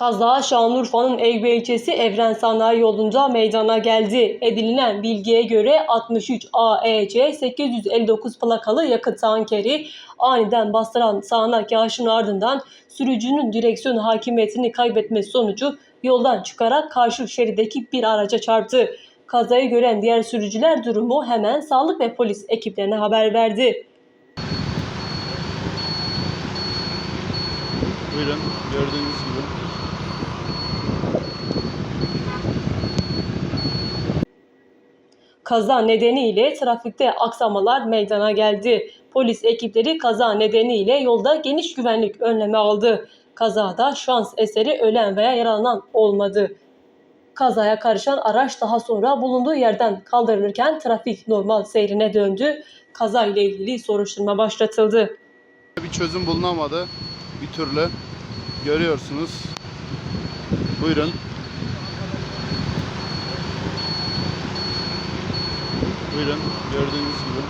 Kaza Şanlıurfa'nın Eyüp ilçesi Evren Sanayi yolunda meydana geldi. Edinilen bilgiye göre 63 AEC 859 plakalı yakıt tankeri aniden bastıran sağanak yağışın ardından sürücünün direksiyon hakimiyetini kaybetmesi sonucu yoldan çıkarak karşı şeritteki bir araca çarptı. Kazayı gören diğer sürücüler durumu hemen sağlık ve polis ekiplerine haber verdi. Buyurun gördüğünüz gibi. Kaza nedeniyle trafikte aksamalar meydana geldi. Polis ekipleri kaza nedeniyle yolda geniş güvenlik önlemi aldı. Kazada şans eseri ölen veya yaralanan olmadı. Kazaya karışan araç daha sonra bulunduğu yerden kaldırılırken trafik normal seyrine döndü. Kaza ile ilgili soruşturma başlatıldı. Bir çözüm bulunamadı bir türlü. Görüyorsunuz. Buyurun. Buyurun gördüğünüz gibi.